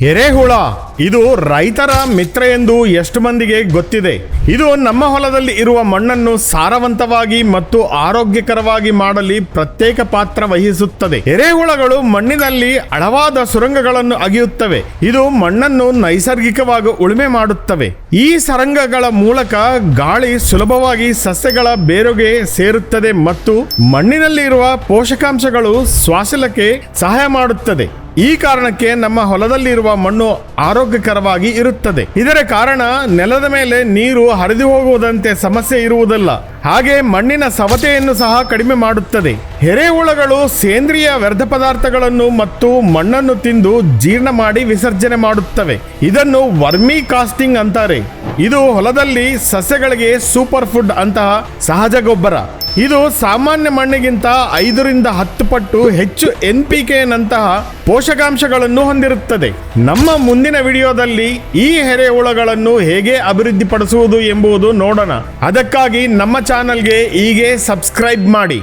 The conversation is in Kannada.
ಎರೆಹುಳ, ಇದು ರೈತರ ಮಿತ್ರ ಎಂದು ಎಷ್ಟು ಮಂದಿಗೆ ಗೊತ್ತಿದೆ? ಇದು ನಮ್ಮ ಹೊಲದಲ್ಲಿ ಇರುವ ಮಣ್ಣನ್ನು ಸಾರವಂತವಾಗಿ ಮತ್ತು ಆರೋಗ್ಯಕರವಾಗಿ ಮಾಡಲಿ ಪ್ರತ್ಯೇಕ ಪಾತ್ರ ವಹಿಸುತ್ತದೆ. ಎರೆಹುಳಗಳು ಮಣ್ಣಿನಲ್ಲಿ ಅಳವಾದ ಸುರಂಗಗಳನ್ನು ಅಗಿಯುತ್ತವೆ. ಇದು ಮಣ್ಣನ್ನು ನೈಸರ್ಗಿಕವಾಗಿ ಉಳುಮೆ ಮಾಡುತ್ತವೆ. ಈ ಸರಂಗಗಳ ಮೂಲಕ ಗಾಳಿ ಸುಲಭವಾಗಿ ಸಸ್ಯಗಳ ಬೇರುಗೆ ಸೇರುತ್ತದೆ ಮತ್ತು ಮಣ್ಣಿನಲ್ಲಿರುವ ಪೋಷಕಾಂಶಗಳು ಶ್ವಾಸಲಕ್ಕೆ ಸಹಾಯ ಮಾಡುತ್ತದೆ. ಈ ಕಾರಣಕ್ಕೆ ನಮ್ಮ ಹೊಲದಲ್ಲಿರುವ ಮಣ್ಣು ಆರೋಗ್ಯಕರವಾಗಿ ಇರುತ್ತದೆ. ಇದರ ಕಾರಣ ನೆಲದ ಮೇಲೆ ನೀರು ಹರಿದು ಹೋಗುವುದಂತೆ ಸಮಸ್ಯೆ ಇರುವುದಿಲ್ಲ. ಹಾಗೆ ಮಣ್ಣಿನ ಸವತೆಯನ್ನು ಸಹ ಕಡಿಮೆ ಮಾಡುತ್ತದೆ. ಎರೆಹುಳಗಳು ಸೇಂದ್ರಿಯ ವ್ಯರ್ಥ ಪದಾರ್ಥಗಳನ್ನು ಮತ್ತು ಮಣ್ಣನ್ನು ತಿಂದು ಜೀರ್ಣ ಮಾಡಿ ವಿಸರ್ಜನೆ ಮಾಡುತ್ತವೆ. ಇದನ್ನು ವರ್ಮಿ ಕಾಸ್ಟಿಂಗ್ ಅಂತಾರೆ. ಇದು ಹೊಲದಲ್ಲಿ ಸಸ್ಯಗಳಿಗೆ ಸೂಪರ್ ಫುಡ್ ಅಂತಹ ಸಹಜ ಗೊಬ್ಬರ. ಇದು ಸಾಮಾನ್ಯ ಮಣ್ಣಿಗಿಂತ ಐದರಿಂದ ಹತ್ತು ಪಟ್ಟು ಹೆಚ್ಚು ಎನ್ ಪಿ ಕೆ ನಂತಹ ಪೋಷಕಾಂಶಗಳನ್ನು ಹೊಂದಿರುತ್ತದೆ. ನಮ್ಮ ಮುಂದಿನ ವಿಡಿಯೋದಲ್ಲಿ ಈ ಎರೆಹುಳಗಳನ್ನು ಹೇಗೆ ಅಭಿವೃದ್ಧಿಪಡಿಸುವುದು ಎಂಬುದು ನೋಡೋಣ. ಅದಕ್ಕಾಗಿ ನಮ್ಮ ಚಾನಲ್ಗೆ ಹೀಗೆ ಸಬ್ಸ್ಕ್ರೈಬ್ ಮಾಡಿ.